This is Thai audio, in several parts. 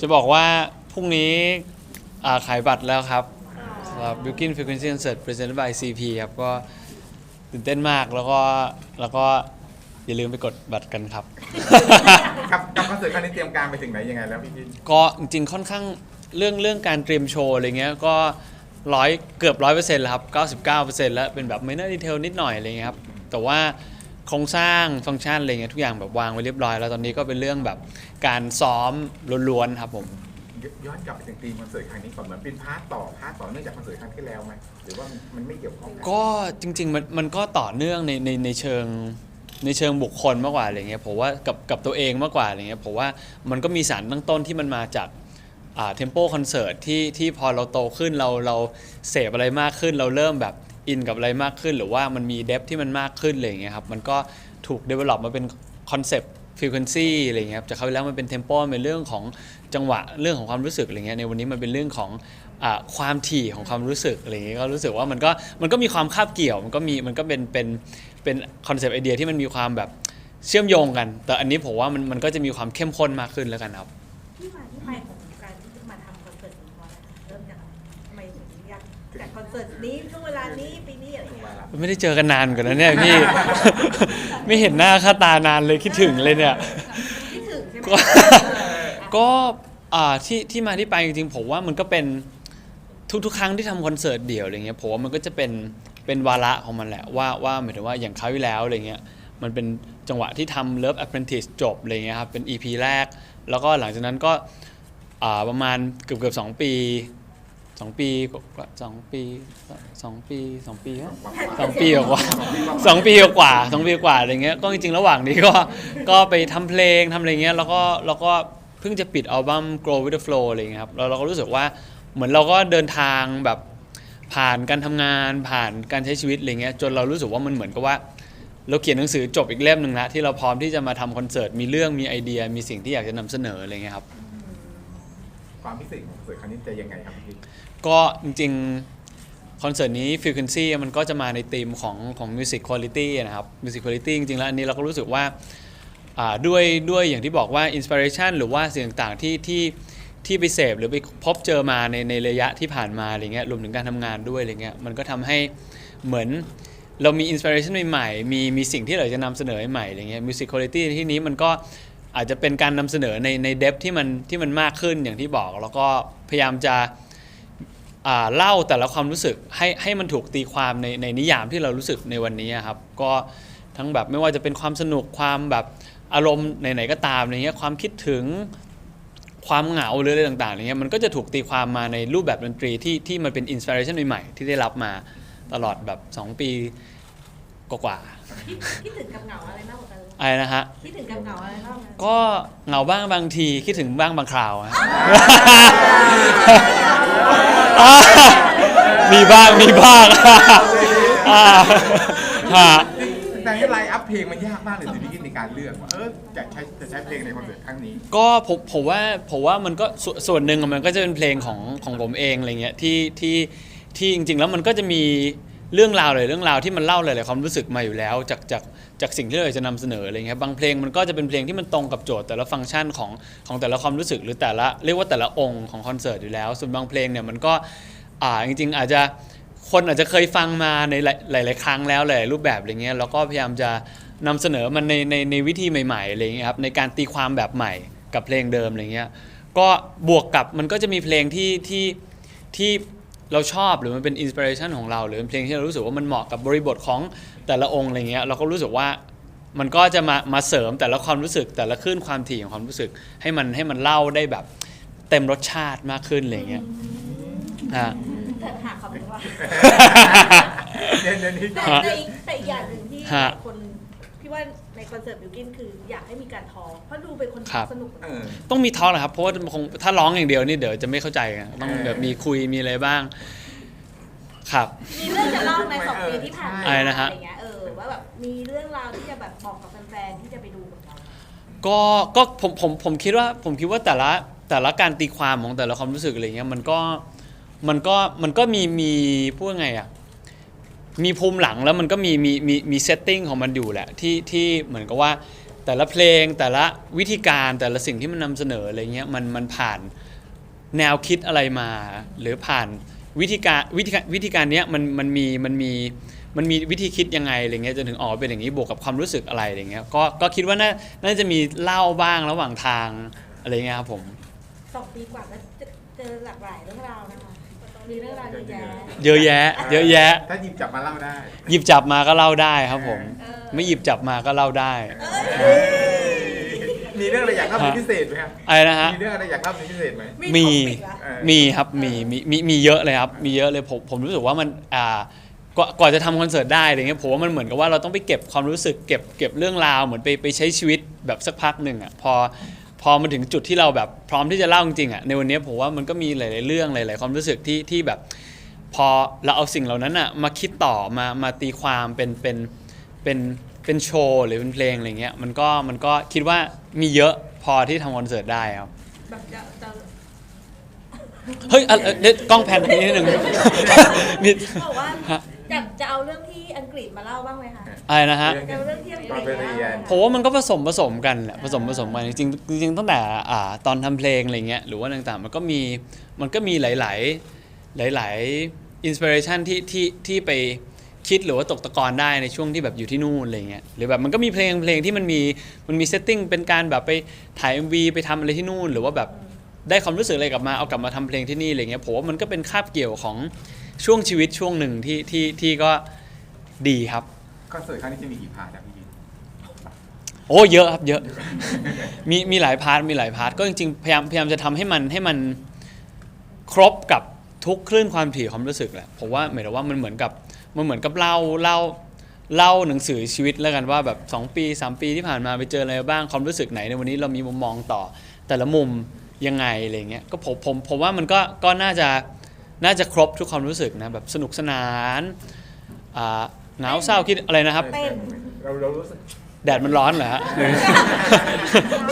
จะบอกว่าพรุ่งนี้อ่าขายบัตรแล้วครับสำหรับ Bilkin Frequency Concert Presented by CP ครับก็ตื่นเต้นมากแล้วก็แล้วก็อย่าลืมไปกดบัตรกันครับ กับกับคอนเสิร์ตครั้งนี้เตรียมการไปถึงไหนยังไงแล้วพี่พินก็จริงๆค่อนข้างเรื่องเรื่องการเตรียมโชว์อะไรเงี้ยก็ร้อยเกือบร้อยเปอร์เซ็นต์แล้วครับ99%แล้วเป็นแบบ minor detail นิดหน่อยอะไรเงี้ยครับแต่ว่า โครงสร้างฟังก์ชันอะไรเงี้ยทุกอย่างแบบวางไว้เรียบร้อย แล้วตอนนี้ก็เป็นเรื่องแบบการซ้อมล้วนๆครับผมย้อนกลับไปถึงธีมคอนเสิร์ตครั้งนี้ก่อนเหมือนเป็นพาร์ทต่อพาร์ทต่อเนื่องจากคอนเสิร์ตครั้งที่แล้วไหมหรือว่ามันไม่เกี่ยวข้องกันก็จริงๆมันมันก็ต่อเนื่องในในในเชิงในเชิงบุคคลมากกว่าอะไรเงี้ยผมว่ากับกับตัวเองมากกว่าอะไรเงี้ยผมว่ามันก็มีสารตั้งต้นที่มันมาจากอ่าเทมโปคอนเสิร์ตที่ที่พอเราโตขึ้นเราเราเสพอะไรมากขึ้นเราเริ่มแบบ อินกับอะไรมากขึ้น หรือว่ามันมีเดฟที่มันมากขึ้นอะไรเงี้ยครับมันก็ถูก develop มาเป็นคอนเซปต์ frequency อะไรเงี้ยครับจากคราวที่แล้วมันเป็นเทมโปเป็นเรื่องของจังหวะเรื่องของความรู้สึกอะไรเงี้ยในวันนี้มันเป็นเรื่องของอาความถี่ของความรู้สึกอะไรเงี้ยก็รู้สึกว่ามันก็มันก็มีความคาบเกี่ยวมันก็มีมันก็เป็นเป็นเป็นคอนเซปต์ไอเดียที่มันมีความแบบเชื่อมโยงกัน แต่อันนี้ผมว่ามันมันก็จะมีความเข้มข้นมากขึ้นแล้วกันครับ ที่มาที่ไปของการที่มาทำคอนเสิร์ตนี้เพอเริ่มจากอะไรทำไมถึงอยากจัดคอนเสิร์ตนี้ ไรอย่างเงี้ยไม่ได้เจอกันนานกว่านั้นเนี่ยพี่ ไม่เห็นหน้าค่าตานานเลยคิดถึงเลยเนี่ยคิดถึงใช่ไหมก็ ก็อ่าที่ที่มาที่ไปจริงๆผมว่ามันก็เป็นทุกๆ ครั้งที่ทำคอนเสิร์ตเดี่ยวอะไรเงี้ยผมว่ามันก็จะเป็นเป็นวาระของมันแหละว่าว่าหมายถึงว่าอย่างคราวที่แล้วอะไรเงี้ยมันเป็นจังหวะที่ทำ Love Apprentice จบอะไรเงี้ยครับเป็น EP แรก แล้วก็หลังจากนั้นก็อ่าประมาณเกือบเกือบๆสองปี สองปีกว่าสองปีสองปีสองปีวะสองปีกว่าสองปีกว่าสองปีกว่าอะไรเงี้ยก็จริงๆ ระหว่างนี้ก็ก็ไปทำเพลงทำอะไรเงี้ยแล้วก็แล้วก็เพิ่งจะปิดอัลบั้ม Grow with the Flow อะไรเงี้ยครับแล้วเราก็รู้สึกว่าเหมือนเราก็เดินทางแบบผ่านการทำงานผ่านการใช้ชีวิตอะไรเงี้ยจนเรารู้สึกว่ามันเหมือนกับว่า เราเขียนหนังสือจบอีกเล่มหนึ่งแล้วที่เราพร้อมที่จะมาทำคอนเสิร์ตมีเรื่องมีไอเดีย มีสิ่งที่อยากจะนำเสนออะไรเงี้ยครับ ความพิเศษของคอนเสิร์ตครั้งนี้จะยังไงครับพี่ก็จริงๆ คอนเสิร์ตนี้ Frequency มันก็จะมาในธีมของของ Music Quality นะครับ Music Quality จริงๆ แล้วอันนี้เราก็รู้สึกว่าอ่าด้วยด้วยอย่างที่บอกว่า Inspiration หรือว่าสิ่งต่างๆที่ที่ที่ไปเสพหรือไปพบเจอมาในในระยะที่ผ่านมาอะไรเงี้ยรวมถึงการทำงานด้วยอะไรเงี้ยมันก็ทำให้เหมือนเรามี Inspiration ใหม่ๆ มีมีสิ่งที่เราจะนำเสนอใหม่อะไรเงี้ย Music Quality ในที่นี้มันก็ อาจจะเป็นการนำเสนอในในเดฟที่มันที่มันมากขึ้นอย่างที่บอก แล้วก็พยายามจะเล่าแต่ละความรู้สึกให้ให้มันถูกตีความในในนิยามที่เรารู้สึกในวันนี้ครับก็ทั้งแบบไม่ว่าจะเป็นความสนุกความแบบอารมณ์ไหนๆก็ตามอะไรเงี้ยความคิดถึงความเหงาหรืออะไรต่างๆอะไรเงี้ยมันก็จะถูกตีความมาในรูปแบบดนตรีที่ที่มันเป็นอินสปิเรชันใหม่ๆที่ได้รับมาตลอดแบบ 2 ปีกว่าคิดคิดถึงกับเหงาอะไรมากกว่ากัน อะไรนะฮะ คิดถึงกับเหงาอะไรมากกว่ากันก็เหงาบ้างบางทีคิดถึงบ้างบางคราวฮะมีบ้างมีบ้างอ่าฮะแต่ที่ไลน์อัพเพลงมันยากมากเลยสิพี่พินในการเลือกว่าเออจะใช้จะใช้เพลงในคอนเสิร์ตครั้งนี้ ก็ผมผมว่าผมว่ามันก็ส่วนส่วนหนึ่งอะมันก็จะเป็นเพลงของของผมเองอะไรเงี้ยที่ที่ที่จริง ๆ แล้วมันก็จะมี เรื่องราวหลยเรื่องราวที่มันเล่าหลายๆความรู้สึกมาอยู่แล้ว จากจากจากสิ่งที่เราอยากจะนำเสนออะไรเงี้ยบางเพลงมันก็จะเป็นเพลงที่มันตรงกับโจทย์แต่ละฟังก์ชันของของแต่ละความรู้สึกหรือแต่ละเรียกว่าแต่ละองค์ของคอนเสิร์ตอยู่แล้ว ส่วนบางเพลงเนี่ยมันก็อ่าจริง ๆ อาจจะคนอาจจะเคยฟังมาในหลายหลายๆครั้งแล้วหลายๆรูปแบบอะไรเงี้ยแล้วก็พยายามจะนำเสนอมันในในในวิธีใหม่ๆอะไรเงี้ยครับในการตีความแบบใหม่กับเพลงเดิมอะไรเงี้ยก็บวกกับมันก็จะมีเพลงที่ที่ที่ เราชอบหรือมันเป็นอินสปิเรชันของเรา หรือเป็นเพลงที่เรารู้สึกว่ามันเหมาะกับบริบทของแต่ละองค์อะไรเงี้ยเราก็รู้สึกว่ามันก็จะมามาเสริมแต่ละความรู้สึกแต่ละคลื่นความถี่ของความรู้สึก ให้มันให้มันเล่าได้แบบเต็มรสชาติมากขึ้นอะไรเงี้ยฮะ แต่หาคำนึงว่าเดี๋ยวเดี๋ยวนี้ แต่แต่อีกแต่อีกอย่างหนึ่งที่หฮะลายคนพี่ว่า ในคอนเสิร์ตบิวกินคืออยากให้มีการทอล์กเพราะดูเป็นคนครับ สนุกเหมือนเอกันอ ต้องมีทอล์กนะครับเพราะว่าคงถ้าร้องอย่างเดียวนี่เดี๋ยวจะไม่เข้าใจกันต้องแบบมีคุยมีอะไรบ้าง ครับ มีเรื่องจะเล่าในสองปีที่ผ่านมาอะไรนะฮะไรเงี้ยเออว่าแบบมีเรื่องราวที่จะแบบบอกกับแฟนๆที่จะไปดูกับเราก็ก็ผมผมผมคิดว่าผมคิดว่าแต่ละแต่ละการตีความของแต่ละความรู้สึกอะไรเงี้ยมันก็มันก็มันก็มีมีพูดไงอะ มีภูมิหลังแล้วมันก็มีมีมีมีเซตติ้งของมันอยู่แหละที่ที่เหมือนกับว่าแต่ละเพลงแต่ละวิธีการแต่ละสิ่งที่มันนำเสนออะไรเงี้ยมันมันผ่านแนวคิดอะไรมา หรือผ่านวิธีการวิธีการวิธีการเนี้ยมันมันมีมันมีมันมีวิธีคิดยังไงอะไรเงี้ยจนถึงออกเป็นอย่างนี้บวกกับความรู้สึกอะไรอะไรเงี้ยก็ก็คิดว่าน่าน่าจะมีเล่าบ้างระหว่างทางอะไรเงี้ยครับผม สองปีกว่าก็เจอหลากหลายเรื่องราวนะคะ มีเรื่องราวเยอะแยะเยอะแยะ เยอะแยะ ถ้าหยิบจับมาเล่าได้ หยิบจับมาก็เล่าได้ครับผม เออไม่หยิบจับมาก็เล่าได้ เอ้ยมีเรื่องอะไรอยากเล่าเป็นพิเศษไหมครับอะไรนะฮะ มีเรื่องอะไรอยากเล่าเป็นพิเศษไหมมี ท็อปิกเหรอเออมีครับมีมีมีมีเยอะเลยครับมีเยอะเลยผมผมรู้สึกว่ามันอ่ากว่ากว่าจะทำคอนเสิร์ตได้อะไรเงี้ยผมว่ามันเหมือนกับว่าเราต้องไปเก็บความรู้สึกเก็บเก็บเรื่องราวเหมือนไปไปใช้ชีวิตแบบสักพักหนึ่งอะพอ พอมาถึงจุดที่เราแบบพร้อมที่จะเล่าจริงๆอะในวันนี้ผมว่ามันก็มีหลาย ๆ เรื่องหลาย ๆ ความรู้สึกที่ที่แบบ พอเราเอาสิ่งเหล่านั้นอะมาคิดต่อมามาตีความเป็นเป็นเป็นเป็นโชว์หรือเป็นเพลงอะไรเงี้ยมันก็มันก็คิดว่ามีเยอะพอที่ทำคอนเสิร์ตได้ครับ แบบจะจะเฮ้ยอะเอ่อเดี๋ยวกล้องแพนตรงนี้นิดนึงมีบอกว่าฮะจะจะเอาเรื่องที่อัง กฤษมาเล่าบ้างไหมคะอะไรนะฮะจะเอาเรื่องที่อังกฤษตอนไปเรียน ผมว่ามันก็ผสมผสมกันแหละผสมผสมกันจริงๆจริงๆตั้งแต่อ่าตอนทำเพลงอะไรเงี้ยหรือว่าต่างๆมันก็มีมันก็มีหลายๆหลายๆอินสปิเรชันที่ที่ที่ไปคิดหรือว่าตกตะกอนได้ในช่วงที่แบบอยู่ที่นู่นอะไรเงี้ยหรือแบบมันก็มีเพลงเพลงที่มันมีมันมีเซตติ้งเป็นการแบบไปถ่าย MV ไปทำอะไรที่นู่น หรือว่าแบบได้ความรู้สึกอะไรกลับมาเอากลับมาทำเพลงที่นี่อะไรเงี้ยผมว่ามันก็เป็นคาบเกี่ยวของช่วงชีวิตช่วงหนึ่งที่ที่ที่ก็ ดีครับ คอนเสิร์ตครั้งนี้จะมีกี่พาร์ทครับพี่ยินโอ้เยอะครับเยอะ มีมีหลายพาร์ทมีหลายพาร์ทก็จริงๆพยายามพยายามจะทำให้มันให้มันครบกับทุกคลื่นความถี่ความรู้สึกแหละผมว่าหมายถึงว่ามันเหมือนกับมันเหมือนกับเล่าเล่าเล่าหนังสือชีวิตแล้วกันว่าแบบ 2 ปี 3 ปีที่ผ่านมาไปเจออะไรบ้างความรู้สึกไหนในวันนี้เรามีมุมมองต่อ แต่ละมุมยังไงอะไรเงี้ยก็ผมผมผมว่ามันก็ก็น่าจะน่าจะครบทุกความรู้สึกนะแบบสนุกสนานอ่าเหงาเศร้าคิดอะไรนะครับ เต้น เราเรารู้สึกแดดมันร้อนเหรอฮะหรือ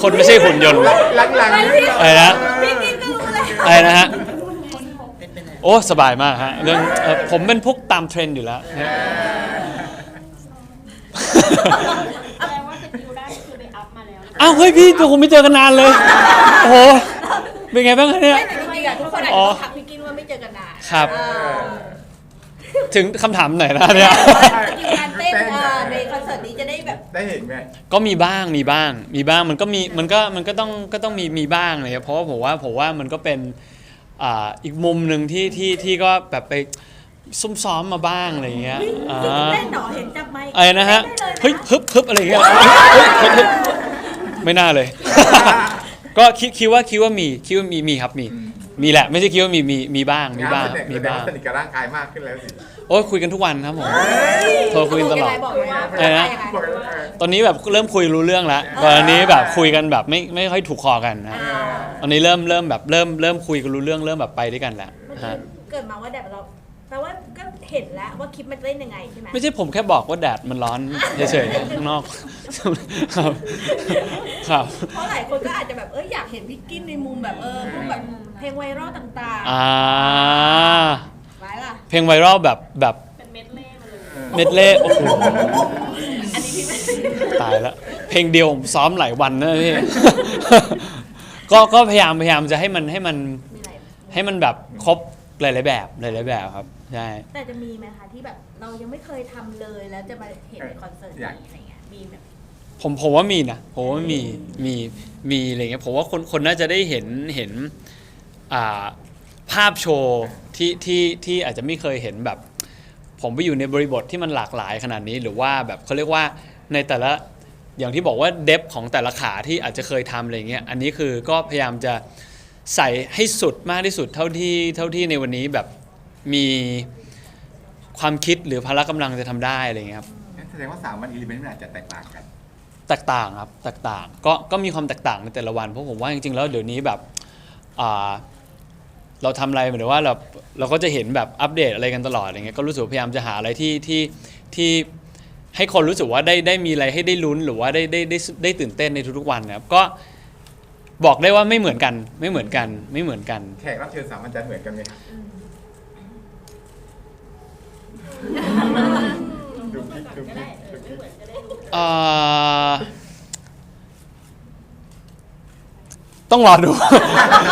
คนไม่ใช่หุ่นยนต์ หลังๆนี่อะไรนะ พี่กินก็รู้เลยอะไรนะฮะ โอ้สบายมากฮะเรื่องเอ่อผมเป็นพวกตามเทรนด์อยู่แล้วแสดงว่าสกิลได้คือไปอัพมาแล้ว อ้าวเฮ้ยพี่ตัวผมไม่เจอกันนานเลย โอ้โห เป็นไงบ้างคะเนี่ย ไม่แต่จริงๆอะทุกคนอาจอ๋อจะทักพี่กินว่าไม่เจอกันนานครับ เออ ถึงคำถามไหนนะเนี่ยสกิลการเต้นเอ่อในคอนเสิร์ตนี้จะได้แบบได้เห็นไหมก็มีบ้างมีบ้าง มีบ้างมันก็มีมันก็มันก็ต้องก็ต้องมีมีบ้างเลยครับเพราะว่าผมว่าผมว่ามันก็เป็นอ่าอีกมุมหนึ่งที่ที่ที่ก็แบบไปซุ่มซ้อมมาบ้างอะไรอย่างเงี้ยอ่าเต้นหนอเห็นจับไมค์อะไรนะฮะได้ลเฮ้ยฮึบฮึบอะไรอย่างเงี้ยเฮ้ยฮึบฮึบไม่น่าเลย ก็คิดคิดว่าคิดว่ามีคิดว่ามีมีครับมี มีแหละไม่ใช่คิดว่ามีมีมีบ้างมีบ้างแสดมีแสดบ้างว่สนิทกับร่างกายมากขึ้นแล้วสิโอ้ยคุยกันทุกวันครับผมโทรคุยกันตลอดบอกเลยว่าอะไรนะยังไงบอกเลยว่าเออตอนนี้แบบเริ่มคุยรู้เรื่องแล้วตอนนี้แบบคุยกันแบบไม่ไม่ค่อยถูกคอกันนะอ่าตอนนี้เริ่มเริ่มแบบเริ่มเริ่มคุยกันรู้เรื่องเริ่มแบบไปด้วยกันแล้วเมื่อฮะกี้เกิดมาว่าแดดเราแปลว่าก็ เห็นแล้วว่าคลิปมันเต้นยังไงใช่ไหมไม่ใช่ผมแค่บอกว่าแดดมันร้อนเฉยๆข้างนอก ครับครับ เพราะหลายคนก็อาจจะแบบเอออยากเห็นพี่กินในมุมแบบเออพวกแบบเพลงไวรัลต่างอ่า ๆไว้ล่ะ เพลงไวรัลแบบแบบเป็นเม็ดเล่มาเลยเม็ดเล่โอ้โหอันนี้พี่ไม่ตายแล้วเพลงเดียวผมซ้อมหลายวันนะพี่ ก็ก็พยายามพยายามจะให้มันให้มันมีอะไรให้มันแบบครบหลายๆแบบหลายๆแบบครับ ใช่ แต่จะมีไหมคะที่แบบเรายังไม่เคยทำเลยแล้วจะมาเห็นในคอนเสิร์ตนี้อะไรเงี้ยมีแบบผมผมว่ามีนะผมว่ามีมีมีอะไรเงี้ยผมว่าคนคนน่าจะได้เห็นเห็นอ่าภาพโชว์ที่ที่ที่อาจจะไม่เคยเห็นแบบ ผมไปอยู่ในบริบทที่มันหลากหลายขนาดนี้ หรือว่าแบบเขาเรียกว่าในแต่ละอย่างที่บอกว่าเดฟของแต่ละขาที่อาจจะเคยทำอะไรเงี้ยอันนี้คือก็พยายามจะใส่ให้สุดมากที่สุดเท่าที่เท่าที่ในวันนี้แบบ มีความคิดหรือพละกำลังจะทำได้อะไรเงี้ยครับ งั้นแสดงว่าสามวันอีเวนต์มันอาจจะแตกต่างกัน แตกต่างครับแตกต่างก็ก็มีความแตกต่างในแต่ละวันเพราะผมว่าจริงๆแล้วเดี๋ยวนี้แบบอ่าเราทำอะไรเหมือนว่าเราเราก็จะเห็นแบบอัปเดตอะไรกันตลอดอย่างเงี้ยก็รู้สึกว่าพยายามจะหาอะไรที่ที่ที่ให้คนรู้สึกว่าได้ได้มีอะไรให้ได้ลุ้นหรือว่าได้ได้ได้ได้ตื่นเต้นในทุกๆวันนะครับก็บอกได้ว่าไม่เหมือนกันไม่เหมือนกันไม่เหมือนกัน แขกรับเชิญสามวันจะเหมือนกันไหมครับ ดูคิดดูคิดดูคิดเอ่อต้องรอดู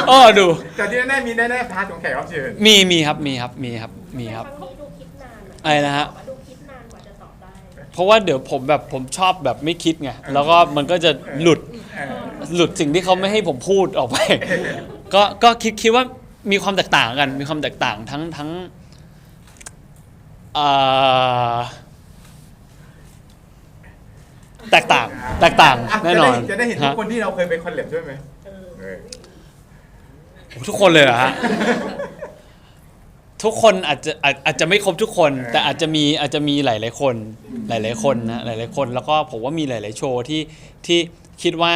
ต้องรอดู แต่ที่แน่ๆมีแน่ๆพาร์ทของแขกรับเชิญมีมีครับมีครับมีครับมีครับครั้งนี้ดูคิดนานอะอะไรนะฮะ ดูคิดนานกว่าจะตอบได้ เพราะว่าเดี๋ยวผมแบบผมชอบแบบไม่คิดไงแล้วก็มันก็จะหลุดเออหลุดสิ่งที่เขาไม่ให้ผมพูดออกไป ก็ก็คิดคิดว่ามีความแตกต่างกัน มีความแตกต่างทั้งทั้งเอ่อ แตกต่างแตกต่างะแน่นอนจะได้จะได้เห็นทุกฮะคนที่เราเคยไปคอนเล็บด้วยไหมเออเออทุกคนเลยเหรอฮะ ทุกคนอาจจะอาจอาจจะไม่ครบทุกคน แต่อาจจะมีอาจจะมีหลาย ๆ คน หลาย ๆ คนนะหลาย ๆ คน แล้วก็ผมว่ามีหลาย ๆ โชว์ที่ที่คิดว่า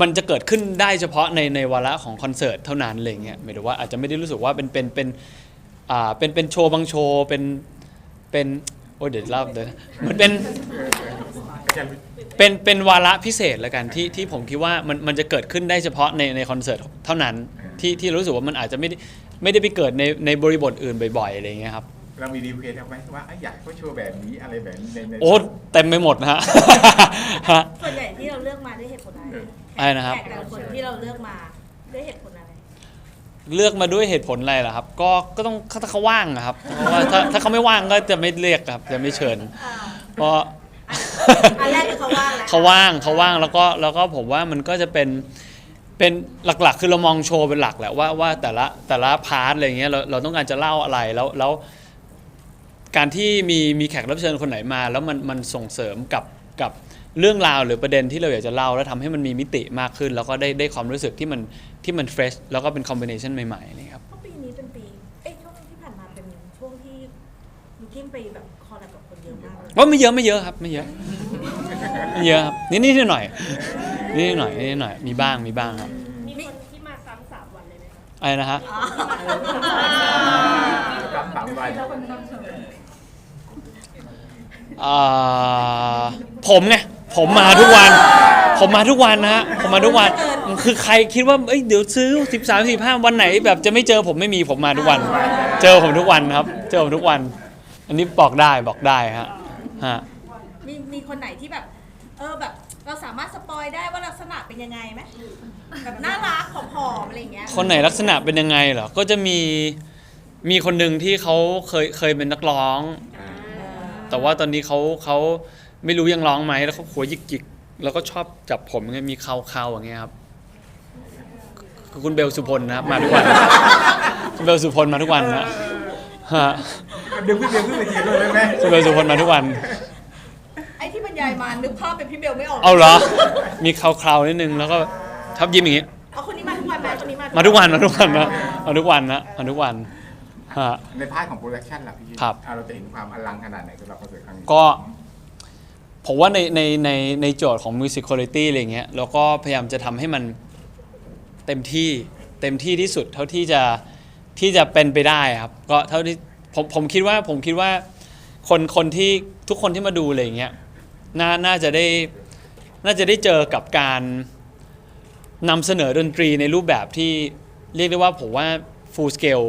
มันจะเกิดขึ้นได้เฉพาะในในวาระของคอนเสิร์ตเท่านั้นอะไรเงี้ยหมายถึงว่าอาจจะไม่ได้รู้สึกว่าเป็นเป็นเป็น อ่าเป็นเป็นโชว์บางโชว์เป็นเป็นโอ้ยเดี๋ยวเล่าเดี๋ยวนะมันเป็นอาจารย์เป็นเป็นวาระพิเศษแล้วกันที่ที่ผมคิดว่ามันมันจะเกิดขึ้นได้เฉพาะในในคอนเสิร์ตเท่านั้นที่ที่รู้สึกว่ามันอาจจะไม่ได้ไม่ได้ไปเกิดในในบริบทอื่นบ่อยๆอะไรเงี้ยครับ เรามีรีเควสไหมว่าเอ้ยอยากให้เขาโชว์แบบนี้อะไรแบบนี้ในใน โอ้เต็มไปหมดนะฮะ ฮะ ส่วนใหญ่ที่เราเลือกมาด้วยเหตุผลอะไรอะไรนะครับ แขกแต่ละคนที่เราเลือกมาด้วยเหตุผลอะไร เลือกมาด้วยเหตุผลอะไรล่ะครับ ก็ก็ต้องถ้าเขาว่างอะครับเพราะว่าถ้าถ้าเขาไม่ว่างก็จะไม่เรียกครับจะไม่เชิญเพราะ อันแรกคือเขาว่างแล้วเขาว่างเขาว่างแล้วก็แล้วก็ผมว่ามันก็จะเป็นเป็นหลักๆ คือเรามองโชว์เป็นหลักแหละว่าว่าแต่ละแต่ละพาร์ทอะไรเงี้ยเราเราต้องการจะเล่าอะไรแล้วแล้วการที่มีมีแขกรับเชิญคนไหนมา แล้วมันมันส่งเสริมกับกับเรื่องราวหรือประเด็นที่เราอยากจะเล่าแล้วทำให้มันมีมิติมากขึ้น แล้วก็ได้ได้ความรู้สึกที่มัน ที่มันเฟรชแล้วก็เป็นคอมบิเนชันใหม่ๆนี่ครับเพราะปีนี้เป็นปี เอ้ยช่วงที่ผ่านมาเป็นช่วงที่มิกกิ้มไปแบบคอลแลบกับคนเยอะมากเลยว่าไม่เยอะไม่เยอะครับไม่เยอะไม่เยอะครับนิดนิดหน่อยนิดหน่อยนิดหน่อยมีบ้างมีบ้างครับมีคนที่มาซ้ำสามวันเลยไหมคะอะไรนะฮะรับสามวันอ่าผมไงผมมาทุกวัน ผมมาทุกวันนะฮะผมมาทุกวัน คือใครคิดว่าเอ้ยเดี๋ยวซื้อ 13 15วันไหน แบบจะไม่เจอผมไม่มีผมมาทุกวัน เจอผมทุกวันครับ เจอผมทุกวัน อันนี้บอกได้บอกได้ฮะฮะมีมีคนไหนที่แบบ เออแบบ เราสามารถสปอยได้ว่าลักษณะเป็นยังไงไหมแบบน่ารักผอมๆอะไรอย่างเงี้ยคนไหนลักษณะเป็นยังไงเหรอก็จะมีมีคนหนึ่งที่เขาเคยเคยเป็นนักร้อง แต่ว่าตอนนี้เขาเขาไม่รู้ยังร้องไหมแล้วเขาหัวหยิกๆแล้วก็ชอบจับผมไงมีเขาเขาอย่างเงี้ยครับ คือคุณเบลสุพลนะครับมาทุกวัน คุณเบลสุพลมาทุกวันนะฮะเดี๋ยวขึ้นเดี๋ยวขึ้นไปทีด้วยได้ไหมคุณเบลสุพลมาทุกวัน ไอ้ที่บรรยายมานึกภาพเป็นพี่เบลไม่ออกเอาเหรอ มีเขาเขานิดนึงแล้วก็ชอบยิ้มอย่างงี้ เอาคนนี้มาทุกวันไหมคนนี้มามาทุกวันมาทุกวันนะมาทุกวันนะมาทุกวันฮะ ในพาร์ทของโปรดักชันล่ะพี่ครับ อะเราจะเห็นความอลังขนาดไหนสำหรับคอนเสิร์ตครั้งนี้ก็ผมว่าในในในในโจทย์ของ Music Quality อะไรเงี้ยเราก็พยายามจะทำให้มัน เต็มที่เต็มที่ที่สุดเท่าที่จะที่จะเป็นไปได้ครับก็เท่าที่ผมผมคิดว่าผมคิดว่าคนคนที่ทุกคนที่มาดูอะไรเงี้ยน่าน่าจะได้น่าจะได้เจอกับการนำเสนอดนตรีในรูปแบบที่เรียกได้ว่าผมว่า full scale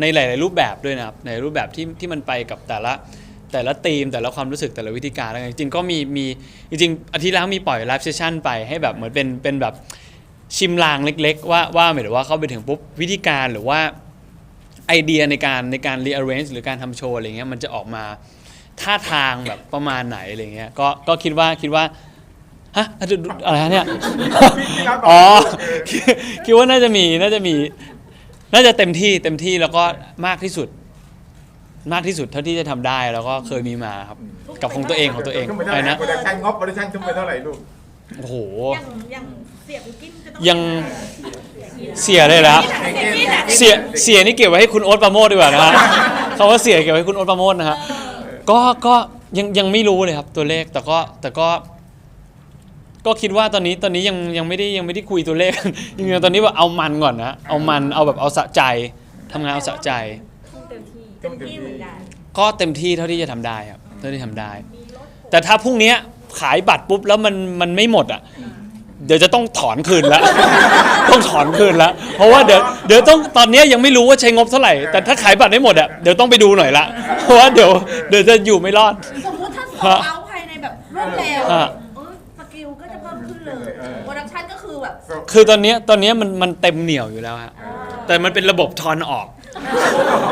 ในหลาย ๆ รูปแบบด้วยนะครับในรูปแบบที่ที่มันไปกับแต่ละแต่ละธีมแต่ละความรู้สึกแต่ละวิธีการแล้วกันจริงๆก็มีมีจริงๆอาทิตย์แล้วมีปล่อยไลฟ์เซสชั่นไปให้แบบเหมือนเป็นเป็นแบบ ชิมลางเล็ก ๆ ว่าว่าหมายถึงว่าเข้าไปถึงปุ๊บวิธีการหรือว่าไอเดียในการในการ rearrange หรือการทำโชว์อะไรเงี้ยมันจะออกมาท่าทางแบบประมาณไหนอะไรเงี้ยก็ก็คิดว่าคิดว่าฮะอะไรฮะเนี่ย อ๋อคิดคิดว่าน่าจะมีน่าจะมี น่าจะเต็มที่เต็มที่แล้วก็มากที่สุด มากที่สุดเท่าที่จะทำได้แล้วก็เคยมีมาครับ กับของตัวเองของตัวเองไปนะโปรดักชันงบโปรดักชันขึ้นไปเท่าไหร่ลูกโอ้โห อย่างอย่าง เสียบิวกิ้นจะต้องยังเสียเลยแล้วเสียเสียนี่เก็บไว้ให้คุณโอ๊ตปราโมทดีกว่านะฮะคำว่าเสียเก็บไว้ให้คุณโอ๊ตปราโมทนะฮะก็ก็ยังยังไม่รู้เลยครับตัวเลขแต่ก็แต่ก็ ก็คิดว่าตอนนี้ตอนนี้ยังยังไม่ได้ยังไม่ได้คุยตัวเลข ยังตอนนี้แบบเอามันก่อนนะเอามันเอาแบบเอาสะใจทำงานเอาสะใจเต็มที่เต็มที่เหมือนกันก็เต็มที่เท่าที่จะทำได้ครับเท่าที่ทำได้แต่ถ้าพรุ่งเนี้ยขายบัตรปุ๊บแล้วมันมันไม่หมดอะ เดี๋ยวจะต้องถอนคืนแล้ว ต้องถอนคืนแล้ว เพราะว่าเดี๋ยวเดี๋ยวต้องตอนเนี้ยยังไม่รู้ว่าใช้งบเท่าไหร่ แต่ถ้าขายบัตรไม่หมดอะเดี๋ยวต้องไปดูหน่อยละ เพราะว่าเดี๋ยวเดี๋ยวจะอยู่ไม่รอด สมมติถ้าโซลเอาท์ภายในแบบรวดเร็วฮะเออสกิลก็จะเพิ่มขึ้นเลยโปรดักชันก็คือแบบแบบคือตอนเนี้ยตอนเนี้ยมันมันเต็มเหนียวอยู่แล้วฮะแต่มันเป็นระบบทอนออก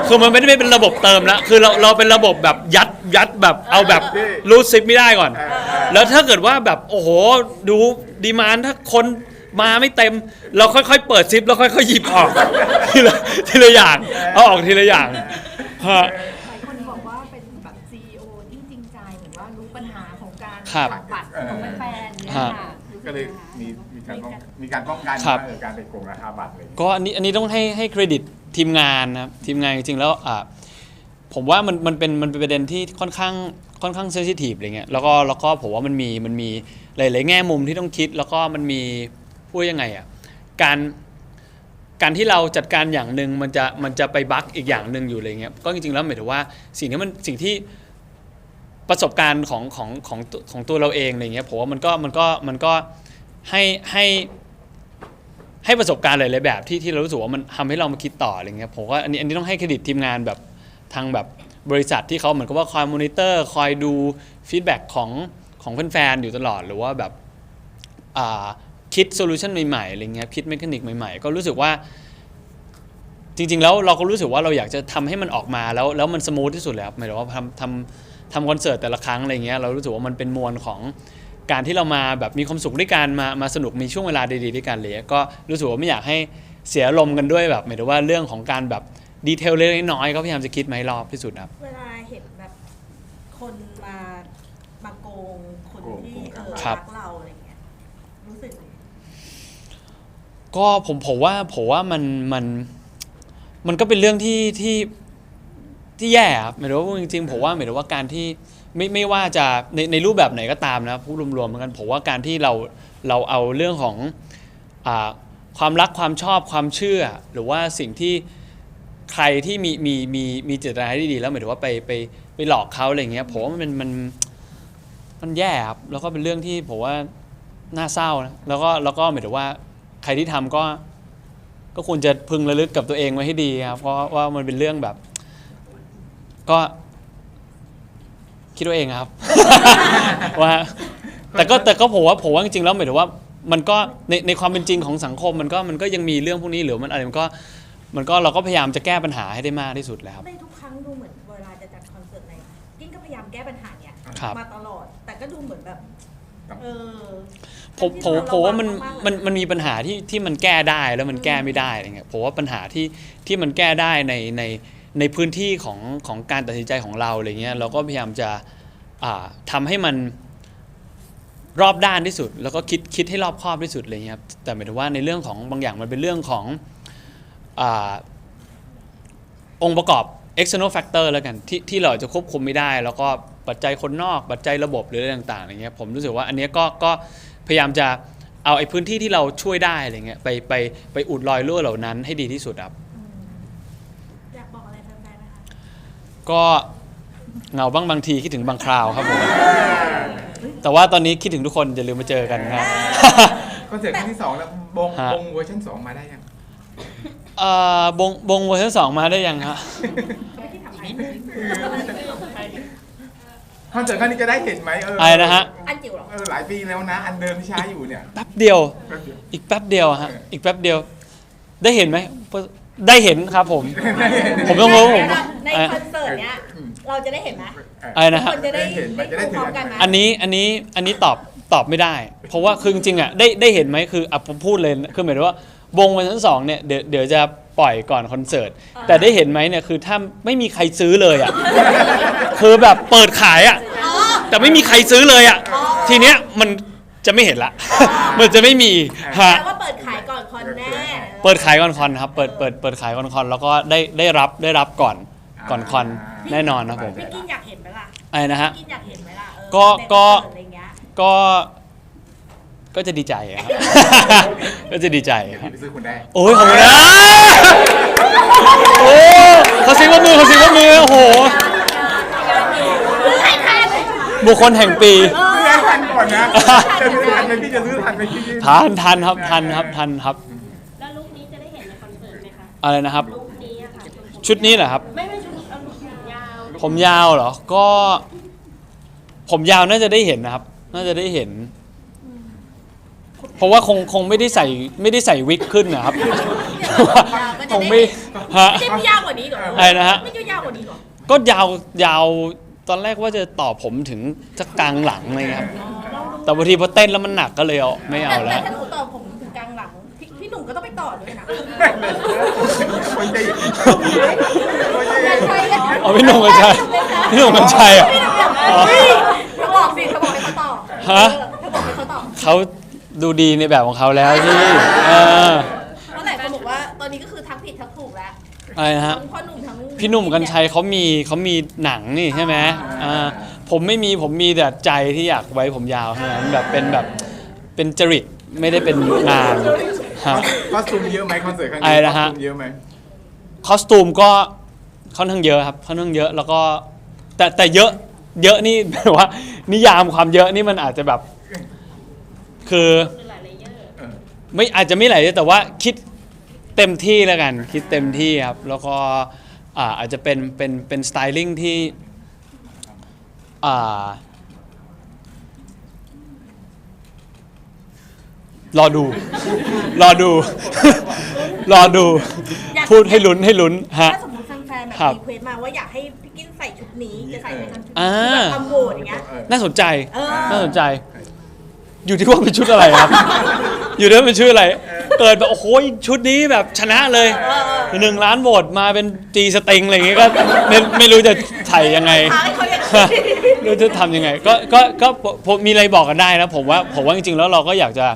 คือมันไม่ได้เป็นระบบเติมแล้วคือเราเราเป็นระบบแบบยัดยัดแบบเอาแบบรูดซิปไม่ได้ก่อนเออเออ แล้วถ้าเกิดว่าแบบโอ้โหดูดีมานถ้าคนมาไม่เต็ม เราค่อยๆ เปิดซิปแล้วค่อยๆหยิบออก ทีละทีละอย่าง เอาออกทีละอย่างฮะ หลายคนบอกว่าเป็นแบบซีอที่จริงใจเหมือนว่ารู้ปัญหาของการครับบัตรของแฟนๆเนี่ยฮะค่ะก็เลยมีมีการป้องมีการป้องกันครับ ว่าเออการไปโกงราคาบัตรอะไรอย่างเลยก็อันนี้อันนี้ต้องให้ให้เครดิตทีมงานนะครับทีมงานจริงๆแล้วอ่าผมว่ามันมันเป็นมันเป็นประเด็นที่ค่อนข้าง ค่อนข้างเซนซิทีฟอะไรเงี้ยแล้วก็แล้วก็ผมว่ามันมีมันมีหลายๆแง่มุมที่ต้องคิด แล้วก็มันมีพูดยังไงอะการการที่เราจัดการอย่างหนึ่งมันจะมันจะไปบั๊กอีกอย่างหนึ่งอยู่อะไรเงี้ยก็จริงๆแล้วหมายถึงว่าสิ่งที่มันสิ่งที่ประสบการณ์ของของของตัวของตัวเราเองอะไรเงี้ยผมว่ามันก็มันก็มันก็ให้ให้ให้ประสบการณ์หลายๆแบบที่ที่เรารู้สึกว่ามันทำให้เรามาคิดต่ออะไรเงี้ยผมว่าอันนี้อันนี้ต้องให้เครดิตทีมงานแบบทางแบบ บริษัทที่เขาเหมือนกับว่าคอยมอนิเตอร์ คอยดูฟีดแบ็กของของแฟนๆอยู่ตลอดหรือว่าแบบคิดโซลูชันใหม่ๆอะไรเงี้ยคิดเมคานิกใหม่ๆ ก็รู้สึกว่า จริง ๆ แล้วเราก็รู้สึกว่าเราอยากจะทำให้มันออกมาแล้วแล้วมันสมูทที่สุดแล้วหมายถึงว่าทำทำทำคอนเสิร์ตแต่ละครั้งอะไรเงี้ยเรารู้สึกว่ามันเป็นมวลของการที่เรามาแบบมีความสุขด้วยกันมามาสนุกมีช่วงเวลาดีๆด้วยกันเลยก็รู้สึกว่าไม่อยากให้เสียลมณ์กันด้วยแบบหมายถึงว่าเรื่องของการแบบ ดีเทลเล็กๆน้อยๆก็พยายามจะคิดมาให้รอบที่สุดครับ เวลาเห็นแบบคนมามาโกงคนที่เออครับรักเราอะไรเงี้ยรู้สึกไงก็ผมผมว่าผมว่ามันมันมันก็เป็นเรื่องที่ที่ที่แย่ครับหมายถึงว่าจริงๆผมว่าหมายถึงว่าการที่ไม่ไม่ว่าจะในในรูปแบบไหนก็ตามนะพูดรวมๆเหมือนกันผมว่าการที่เราเราเอาเรื่องของอาความรักความชอบความเชื่อ หรือว่าสิ่งที่ ใครที่มีมีมีมีเจตนาที่ดี แล้วหมายถึงว่าไปไปไปหลอกเขาอะไรเงี้ยผมว่ามันมันมันแย่ครับแล้วก็เป็นเรื่องที่ผมว่าน่าเศร้านะแล้วก็แล้วก็หมายถึงว่าใครที่ทำก็ ก็ควรจะพึงระลึกกับตัวเองไว้ให้ดีครับ เพราะว่ามันเป็นเรื่องแบบ ก็คิดตัวเองครับ ว่า แต่ก็แต่ก็ผมว่าผมว่าจริงๆแล้วหมายถึงว่า มันก็ในในความเป็นจริงของสังคมมันก็มันก็ยังมีเรื่องพวกนี้หรือมันอะไรมันก็ มันก็เราก็พยายามจะแก้ปัญหาให้ได้มากที่สุดแหล้วครับ ในทุกครั้งดูเหมือนเวลาจะจัดคอนเสิร์ตอะไรกิ้งก็พยายามแก้ปัญหาเนี้ยครับ มาตลอด แต่ก็ดูเหมือนแบบเออผมผมผมว่ามันระวังๆมันมันมีปัญหาที่ที่มันแก้ได้แล้วมันแก้ไม่ได้อะไรเงี้ยผมว่าปัญหาที่ที่มันแก้ได้ในในในพื้นที่ของของการตัดสินใจของเราอะไรเงี้ยเราก็พยายามจะอ่าทำให้มันรอบด้านที่สุด แล้วก็คิดคิดให้รอบคอบที่สุดอะไรเงี้ยครับแต่หมายถึงว่าในเรื่องของบางอย่างมันเป็นเรื่องของ อาองค์ประกอบ external factor แล้วกันที่ที่เราจะควบคุมไม่ได้ แล้วก็ปัจจัยคนนอก ปัจจัยระบบหรืออะไรต่างๆอะไรเงี้ยผมรู้สึกว่าอันเนี้ยก็ก็พยายามจะเอาไอ้พื้นที่ที่เราช่วยได้อะไรเงี้ยไปไปไปอุดรอยรั่วเหล่านั้นให้ดีที่สุดครับอืมอยากบอกอะไรแฟนๆไหมคะก็เหงาบ้างบางทีคิดถึงบางคราวครับผมแต่ว่าตอนนี้คิดถึงทุกคนอย่าลืมมาเจอกันครับคอนเสิร์ตครั้งที่สองแล้วบงฮะบงเวอร์ชันสองมาได้ยัง เอ่อบงบงเวอร์ชันสองมาได้ยังฮะไม่ที่ถามไอ้คอนเสิร์ตครั้งนี้จะได้เห็นไหมเอออะไรนะฮะ อันจิ๋วเหรอ เออหลายปีแล้วนะอันเดิมที่ใช้อยู่เนี่ยแป๊บเดียว แป๊บเดียว อีกแป๊บเดียวฮะ อีกแป๊บเดียว ได้เห็นไหม ได้เห็นครับผม ผมต้องรู้ผม ในคอนเสิร์ตเนี้ยเราจะได้เห็นไหมอะไรนะฮะ คนจะได้เห็นไหมจะได้ได้ถืดูอพร้อมกันไหมอันนี้อันนี้อันนี้ตอบตอบไม่ได้ เพราะว่าคือจริงๆอะได้ได้เห็นไหมคืออะผมพูดเลยคือหมายถึงว่า วงวันชั้นสองเนี่ยเดี๋ยวเดี๋ยวจะปล่อยก่อนคอนเสิร์ตแต่ได้เห็นไหมเนี่ยคือถ้าไม่มีใครซื้อเลยอะ คือแบบเปิดขายอะ แต่ไม่มีใครซื้อเลยอะ ทีเนี้ยมันจะไม่เห็นละ มันจะไม่มีฮะ แปลว่าเปิดขายก่อนคอนแน่เปิดขายก่อนคอนครับ เปิดเปิดเปิดขายก่อนคอนแล้วก็ได้ได้รับได้รับก่อนก่อนคอนแน่นอนครับผมพี่กินอยากเห็นไหมล่ะอะไรนะฮะ พี่กินอยากเห็นไหมล่ะเออก็ในก็คอนเสิร์ตอะไรเงี้ยก็ก็จะดีใจอะครับ ก็จะดีใจเดี๋ยวครับพี่ไปซื้อคุณได้โอ้ยขอบคุณนะโอ้เขาซิว่ามือเขาซิว่ามือโอ้โห บุคคลแห่งปี ซื้อให้ทันก่อนนะจะซื้อทันไหมพี่จะซื้อทันไหมพี่ทันทันครับทันครับทันครับ แล้วลุคนี้จะได้เห็นในคอนเสิร์ตไหมคะอะไรนะครับ ลุคนี้อะค่ะชุดนี้เหรอครับ ไม่ไม่ชุดเอาลุคผมยาวผมยาวเหรอ ก็ ผมยาวน่าจะได้เห็นนะครับ น่าจะได้เห็น เพราะว่าคงคงไม่ได้ใส่ไม่ได้ใส่วิกขึ้นนะครับคงไม่ฮะ ไม่ได้ยาวกว่านี้เหรออะไรนะฮะ ไม่ได้ยาวกว่านี้เหรอก็ยาวยาวตอนแรกว่าจะต่อผมถึงจะกลางหลังอะไรเงี้ยครับ แต่บางทีพอเต้นแล้วมันหนักก็เลยเอาไม่เอาแต่แล้ว ถ้าหนูต่อผมถึงกลางหลังพี่พี่หนุ่มก็ต้องไปต่อด้วยนะคนใจอ๋อพี่หนุ่มกัญชัยพี่หนุ่มกัญชัยอะอ๋อเธอบอกสิเธอบอกให้เขาต่อฮะ เธอบอกให้เขาต่อเขา ดูดีในแบบของเขาแล้วพี่เออ เพราะหลายคนบอกว่าตอนนี้ก็คือทักผิดทักถูกแล้วอะไรนะฮะ ทั้งพ่อหนุ่มทั้งพี่หนุ่มกัญชัยเขามีเขามีหนังนี่ใช่ไหมอ่าผมไม่มีผมมีแต่ใจที่อยากไว้ผมยาวเท่านั้นแบบเป็นแบบเป็นจริตไม่ได้เป็นงานฮะ คอสตูมเยอะไหมคอนเสิร์ตครั้งอะไรนี้นะฮะคอสตูมเยอะไหมคอสตูมก็ค่อนข้างเยอะครับค่อนข้างเยอะแล้วก็แต่แต่เยอะเยอะนี่ แปลว่า นิยามความเยอะนี่มันอาจจะแบบ คือเออไม่อาจจะไม่หลายแต่ว่าคิดเต็มที่แล้วกัน คิดเต็มที่ครับ แล้วก็อ่าอาจจะเป็นเป็นเป็นสไตลิ่งที่อ่ารอดู รอดู รอดู พูดให้ลุ้นให้ลุ้นฮะ ถ้าสมมติแฟนๆแบบครับรีเควสมาว่าอยากให้พี่กินใส่ชุดนี้จะใส่ในชุดนี้อ่า แบบทำโหวตอย่างเงี้ยเออน่าสนใจ เออ น่าสนใจ อยู่ที่ว่าเป็นชุดอะไรครับ อยู่ที่ว่าเป็นชุดอะไร เกิดแบบโอ้โหชุดนี้แบบชนะเลยหนึ่งล้านโหวตมาเป็นจีสติงอะไรอย่างเงี้ยก็ไม่ไม่รู้จะไถ่ยังไงท้ายเขาอย่างไม่รู้จะทำยังไง ก็ก็ก็ผมมีอะไรบอกกันได้นะผมว่าผมว่าจริงๆแล้วเราก็อยากจะ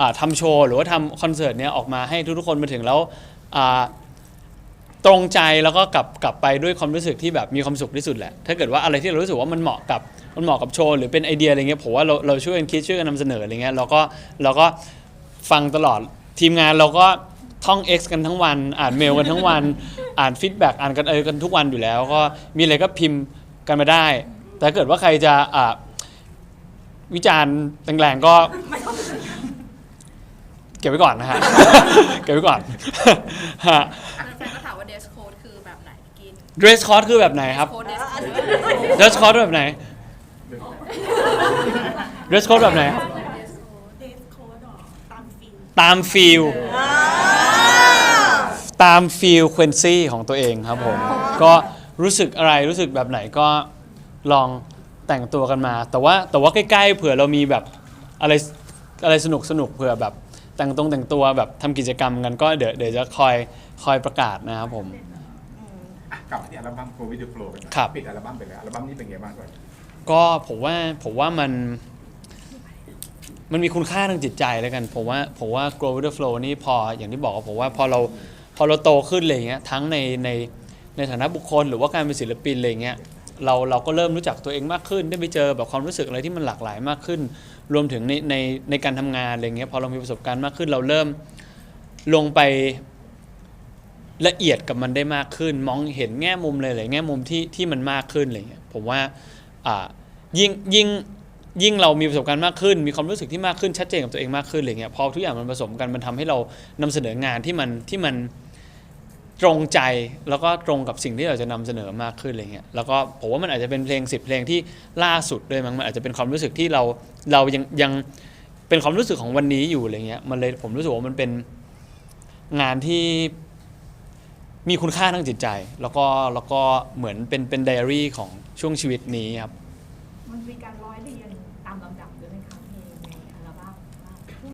อ่าทำโชว์หรือว่าทำคอนเสิร์ตเนี้ยออกมาให้ทุกๆคนมาถึงแล้วอ่าตรงใจแล้วก็กลับกลับไปด้วยความรู้สึกที่แบบมีความสุขที่สุดแหละ ถ้าเกิดว่าอะไรที่เรารู้สึกว่ามันเหมาะกับ มันเหมาะกับโชว์หรือเป็นไอเดียอะไรเงี้ยผมว่าเราเราช่วยกันคิดช่วยกันนำเสนออะไรเงี้ยเราก็เราก็ฟังตลอดทีมงานเราก็ท่อง X กันทั้งวัน อ่านเมลกันทั้งวัน อ่านฟีดแบ็กอ่านกันเออกันทุกวันอยู่แล้ว ก็มีอะไรก็พิมพ์กันมาได้ แต่ถ้าเกิดว่าใครจะอ่าวิจารณ์แรงๆก็ เก็บไว้ก่อนนะฮะ เก็บไว้ก่อนฮะ แฟนๆก็ถามว่า dress code คือแบบไหนกิน dress code คือแบบไหนครับ code dress code dress code แบบไหน dress code แบบไหนเดสโค้ดหรอตามฟิลตามฟีลตามฟีลควนซี่ของตัวเองครับผม ก็รู้สึกอะไรรู้สึกแบบไหนก็ลองแต่งตัวกันมา แต่ว่าแต่ว่าใกล้ๆ เผื่อเรามีแบบอะไรอะไรสนุกสนุกเผื่อแบบแต่งตรงแต่งตัวแบบทำกิจกรรมกันก็เดี๋ยวเดี๋ยวจะคอยคอยประกาศนะครับผม อะกลับมาที่อัลบั้ม Go with the Flow กันหน่อยครับ ปิดอัลบั้มไปแล้วอัลบั้มนี้เป็นไงบ้างก่อนก็ผมว่าผมว่ามัน มันมีคุณค่าทางจิตใจแล้วกัน ผมว่าผมว่า grow with the flow นี่พออย่างที่บอกผมว่าพอเราพอเราโตขึ้นอะไรเงี้ยทั้งในในในฐานะบุคคล หรือว่าการเป็นศิลปินอะไรเงี้ยเราเราก็เริ่มรู้จักตัวเองมากขึ้น ได้ไปเจอแบบความรู้สึกอะไรที่มันหลากหลายมากขึ้น รวมถึงในในในการทำงานอะไรเงี้ยพอเรามีประสบการณ์มากขึ้น เราเริ่มลงไปละเอียดกับมันได้มากขึ้น มองเห็นแง่มุมเลยหลายแง่มุมที่ที่มันมากขึ้นอะไรเงี้ยผมว่าอ่ายิ่งยิ่ง ยิ่งเรามีประสบการณ์มากขึ้น มีความรู้สึกที่มากขึ้นชัดเจนกับตัวเองมากขึ้นอะไรเงี้ยพอทุกอย่างมันผสมกันมันทำให้เรานำเสนองานที่มันที่มันตรงใจแล้วก็ตรงกับสิ่งที่เราจะนำเสนอมากขึ้นอะไรเงี้ยแล้วก็ผมว่ามันอาจจะเป็นเพลงสิบเพลงที่ล่าสุดด้วยมั้งมันอาจจะเป็นความรู้สึกที่เราเรายังยังเป็นความรู้สึกของวันนี้อยู่อะไรเงี้ยมันเลยผมรู้สึกว่ามันเป็นงานที่มีคุณค่าทางจิตใจ แล้วก็แล้วก็เหมือนเป็นเป็นไดอารี่ของช่วงชีวิตนี้ครับมันมีการ